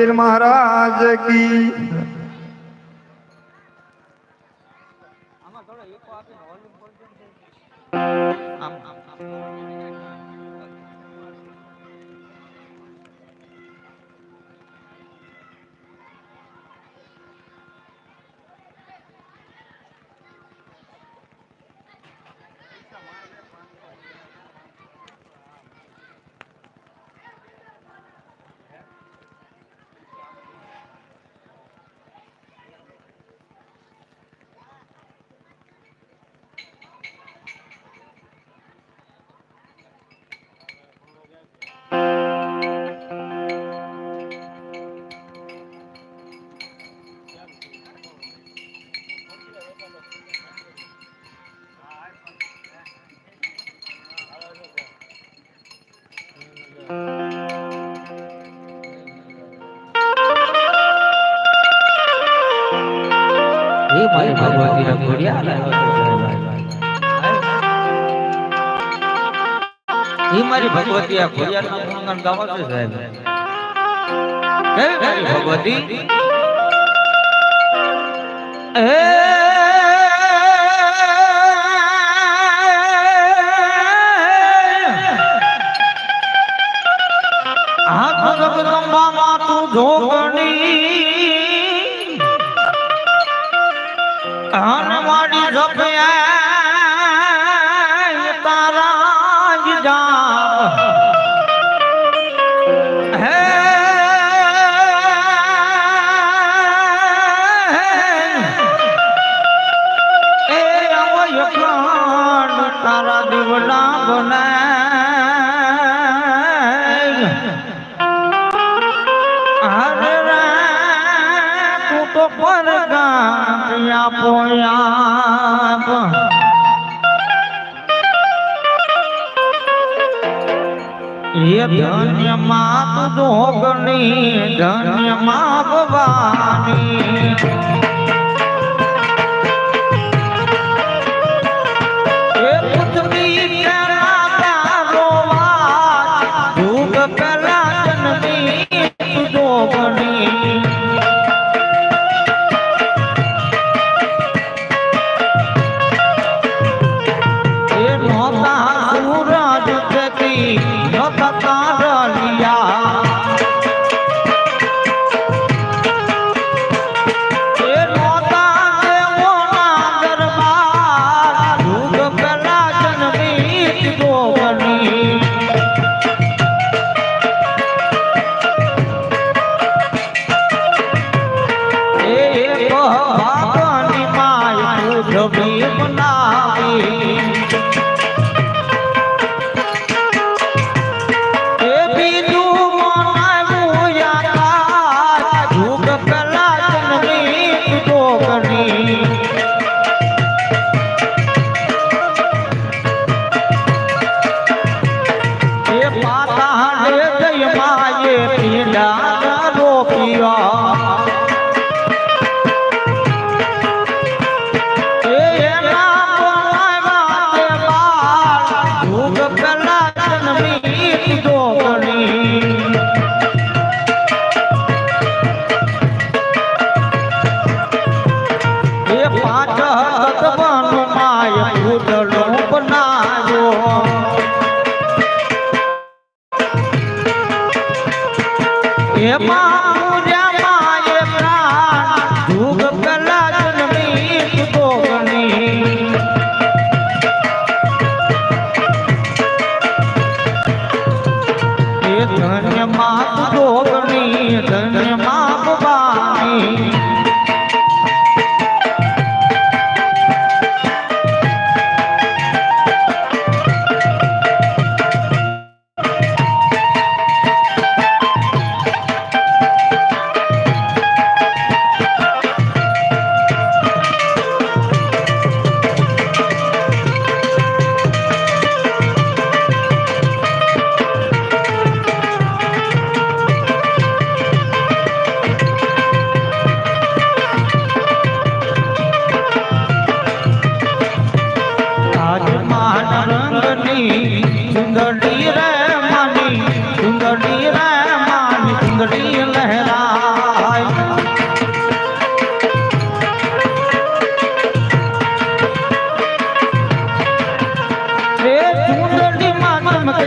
પીર મહારાજ કી એ મારી ભગવતી ભગવતી કેવી મારી ભગવતી? જગદંબામાં તું જોગણી જપ્યા તારા જ જાપ હે એ અવય ખાંડ તારા દીવડા બનાય અરે રે, તું તો પરગા પોયાપ એ ધન્યમાં તું જોગણી ધન્ય મા ભવાની એ પુતળી પેલા તારો વાત ભૂગ પેલા એ નોતા સૂરજ જતી નોતા એમાં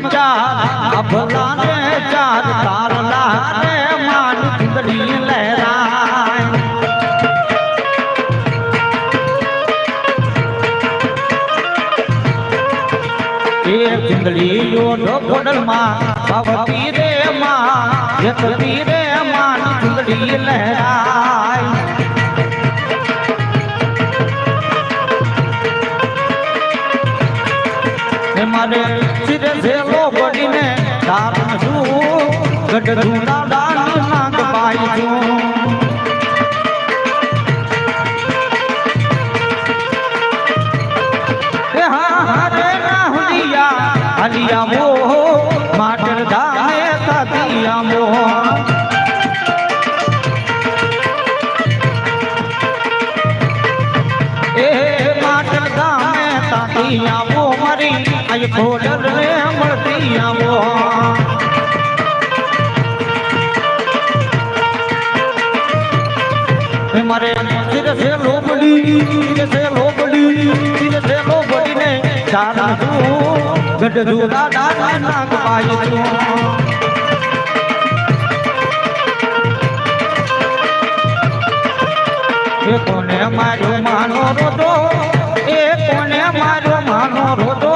ચાર અભલાને ચાર તારલા રે માન ખીદડી લહેરાય એ ખીદડી યો ગોડલમાં ભવતી મારે ગઢ દાન નાગ છું હે હા હા રે ના હુલિયા હલિયા મો, માટર ધામે તાતિયા મો. એ માટર ધામે તાતિયા મો, મારી આય ખોડલ રે મળતી આવો સે લોબડી સિરે સે લોબડી સિરે સે લોબડી ને ચારા તું ગઢ દુરા દાદા નાગ પાય તું. એ કોને મારો માનો રોતો? એ કોને મારો માનો રોતો?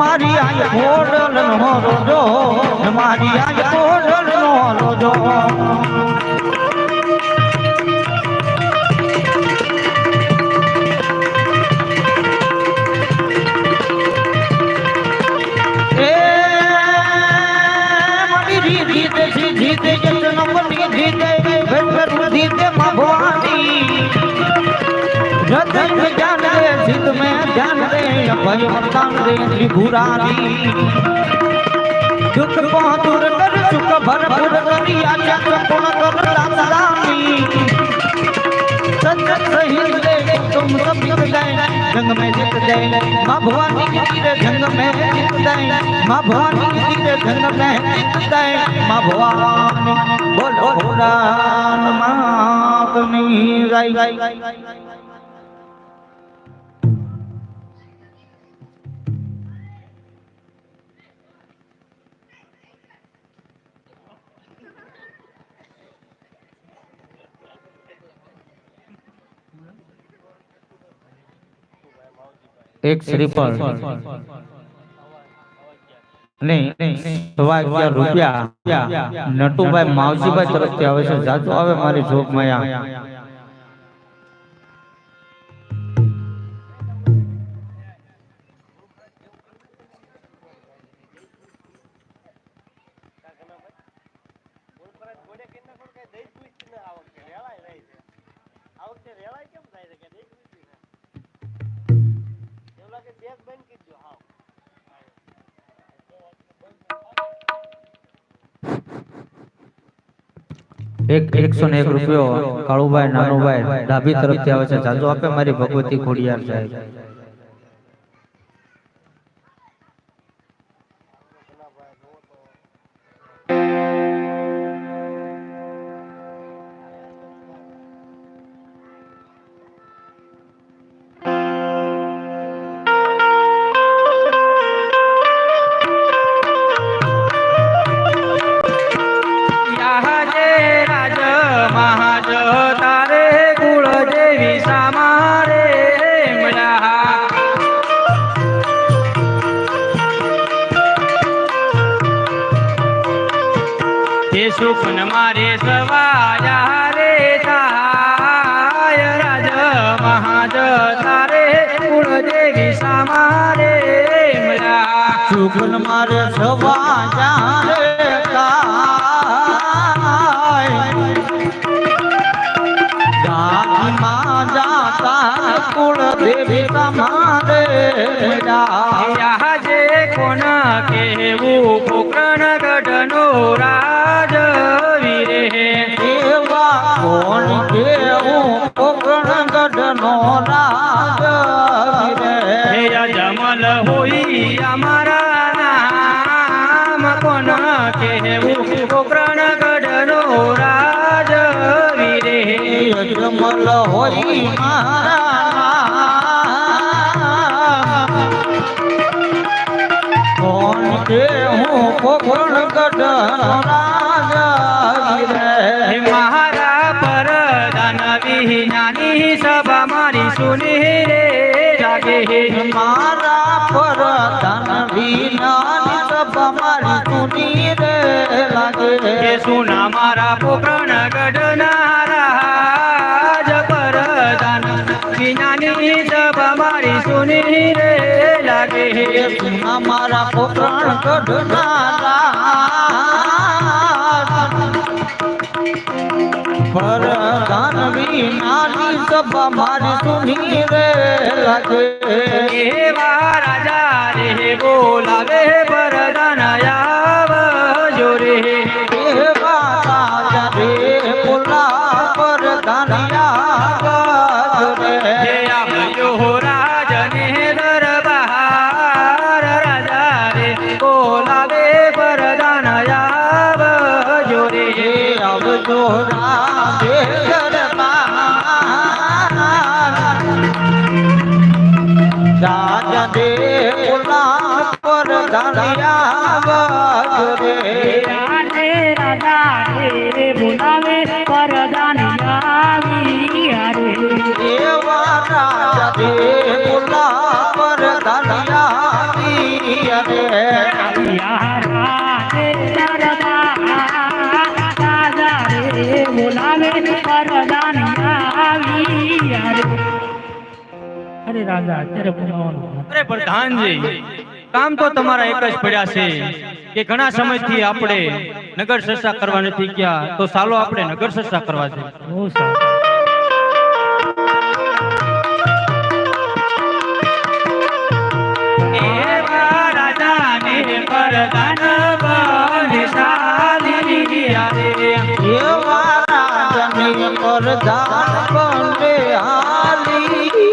મારી આય ખોડલ નો રોજો. મારી આય ખોડલ નો રોજો. ધર્મ જ્ઞાન રે સિદ્ધ મે ધ્યાન રે અભય વરદાન રે ત્રિભુરારી દુઃખ કો દૂર કર સુખ ભરપૂર કરી આજા પૂર્ણ કર રામદાની સત્ય સહિત રે તુમ સબ જીત જાય જંગ મે જીત જાય માં ભવાની જીતી રે જંગ મે જીત જાય માં ભવાની જીતી રે જંગ મે જીત જાય માં ભવાની બોલો ભોલાન માતની ગાય એક શ્રીફળ. નહીં રૂપિયા. નટુભાઈ માવજીભાઈ તરફથી આવે છે. જાજો આવે મારી જોગ મયા એકસો ને એક રૂપિયો કાળુભાઈ નાનુભાઈ ડાભી તરફથી આવે છે. જાજો આપે મારી ભગવતી ખોડિયાર સાહેબ. સુગન મારે સવા કાય. જાતિમાં જાતા કુળ દેવી તમારે યાહજે કોણ કેવું પોકરણ ગઢનો રાજ વીરે. એવા કોણ કેવું કોકણ ગઢનો રાજ હે જમલ હોઈ અમારા હું કોકણ અમારા પોકરણ કઢનારા પરધાન વિનાની સભા મારી સુની રે લાગે રાજા રે બોલાવે પરદાન આવજો અત્યારે અરે પ્રધાનજી કામ તો તમારા એક જ પડ્યા છે કે ઘણા સમયથી આપણે નગર ચર્ચા કરવા નથી ગયા તો ચાલો આપણે નગર ચર્ચા કરવા છે પ્રધાન બને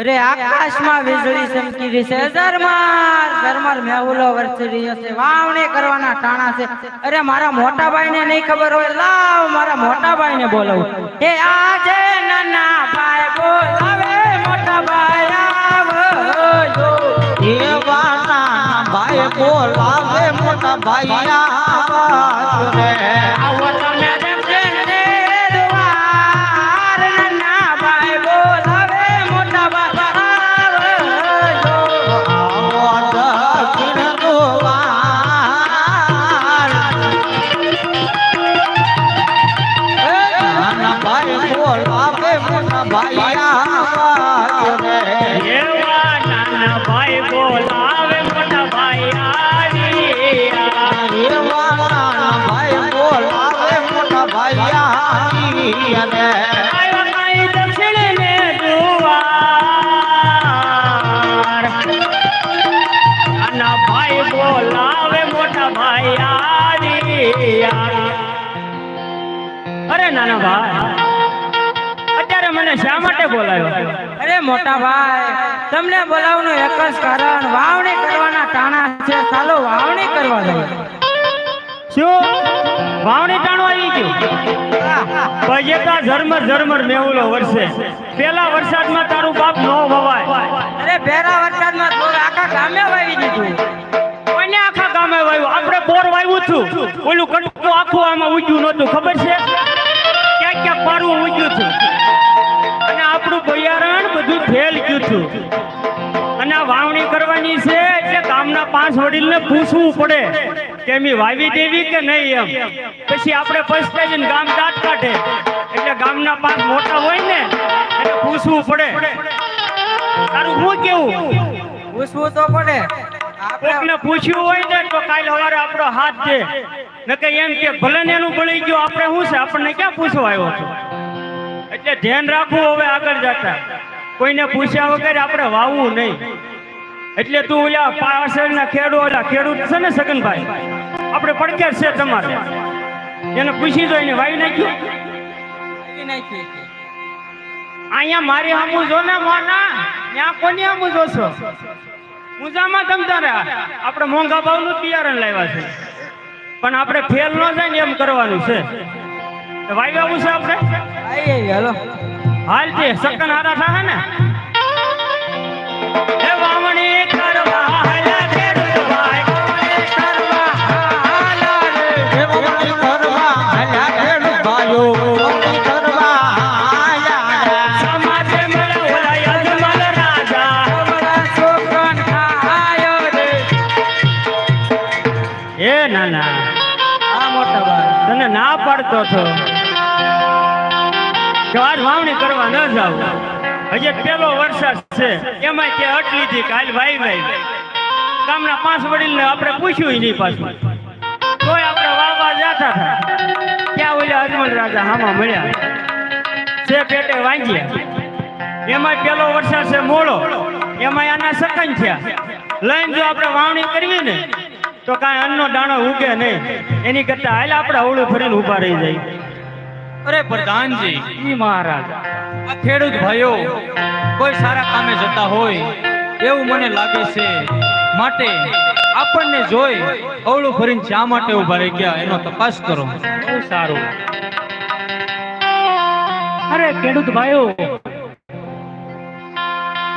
અરે આકાશમાં વીજળી ચમકી રહી છે. ઝરમર ઝરમર મેહુલો વરસી રહ્યો છે. વાવણી કરવાના ટાણા છે. અરે મારા મોટા ભાઈને નહીં ખબર હોય. લાવ મારા મોટા ભાઈને બોલાવું. એ આજે નાના ભાઈ બોલાવે મોટા ભાઈ આવજો. એવા વાના ભાઈ બોલાવે મોટા ભાઈ આવાજ રે. આવો ભાઈ બોલાવે મોટા ભાઈ આવાજ રે એવા નાના ભાઈ બોલાવે મોટા ભાઈ આવ્યા એવા નાના ભાઈ બોલાવે મોટા ભાઈ આવી અને આવ્યા કાંઈ દક્ષિણ ને જુવાર નાના ભાઈ બોલાવે મોટા ભાઈ આવ્યા અરે નાના ભાઈ અત્યારે મને શા માટે બોલાવ્યો અરે મોટા ભાઈ તમને બોલાવવાનું એક જ કારણ વાવણી કરવાના ટાણા છે ચાલો વાવણી કરવા દો. શું? વાવણી ટાણું આવી ગયું? પજેતા ઝરમર ઝરમર મેહુલો વરસે. પેલા વરસાદમાં તારું બાપ નો વવાય. અરે પહેલા વરસાદમાં તો આખા ગામે વાવી દીધું. કોઈને આખા ગામે વાવ્યું? આપણે બોર વાવ્યું છું. ઓલું કટકું આખું આમાં ઉગ્યું નહોતું. ખબર છે? ક્યાંક ક્યાંક પારું ઉગ્યું છું. આપણું ભૈયારણ બધું ફેલ ગયું છું અને આ વાવણી કરવાની છે એટલે ગામના પાંચ વડીલને પૂછવું પડે કે એમ વાવી દેવી કે નહીં એમ. પછી આપણે પછતાઈ ગામ દાંત કાઢે. એટલે ગામના પાંચ મોટા હોય ને એને પૂછવું પડે. તારું હું કેવું? પૂછવું તો પડે. કોકને પૂછ્યું હોય ને તો કાલ સવારે આપણો હાથ દે. નકે એમ કે ભલે ને એનું ભળી ગયું આપણે શું છે? આપણને ક્યાં પૂછવા આવ્યો છો? એટલે ધ્યાન રાખવું હવે આગળ જતા. કોઈને પૂછ્યા વગર આપણે વાવવું નહીં. એટલે તું ઓલા પાછળના ખેડૂ ઓલા ખેડૂત છે ને સગનભાઈ? આપણે પડકે છે તમારે. એને પૂછી જો એને વાવી નાખ્યું અહીંયા મારી સામું જો ને મોના ત્યાં કોની સામું જોશો? મુજામાં તમતા રહ્યા આપણે મોંઘા ભાવનું બિયારણ લાવ્યા છે. પણ આપણે ફેલ ન જાય ને એમ કરવાનું છે. વાવ્યા છે આપણે? આઈ હાલો. હાલ તે સકન હારા થા ને? એ વાવણી કરવા ભાઈ હાલા રે હે વાવણી કરવા ભાઈઓ એ આ મોટા ભાઈ તને ના પાડતો છો કે આજ વાવણી કરવા ન જાવ હજી પેલો વરસાદ છે. એમાં તે અટ લીધી કે હાલ ભાઈ ભાઈ ગામના પાંચ વડીલને આપણે પૂછ્યું નહીં પાછું. તોય આપણે વાવવા જાતા હતા. ક્યાં ઓલા અજમલ રાજા હામાં મળ્યા. છે પેટે વાંચ્યા એમાં પેલો વરસાદ છે મોડો. એમાં આના સકન થયા. લઈને જો આપણે વાવણી કરવી ને, તો કાંઈ અન્નનો દાણો ઉગે નહીં. એની કરતાં હાલ આપણે અવળું ફરીને ઊભા રહી જાય. અરે પ્રધાનજી, ઈ મહારાજ, આ ખેડૂત ભાઈઓ, કોઈ સારા કામે જતા હોય, એવું મને લાગે છે. માટે આપણને જોઈ અવળું ફરીને શા માટે ઊભા રહી ગયા, એનો તપાસ કરો. બહુ સારું. અરે ખેડૂત ભાઈઓ,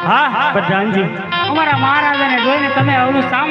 હા હા, પ્રધાનજી. અમારા મહારાજાને જોઈને તમે અવળું શા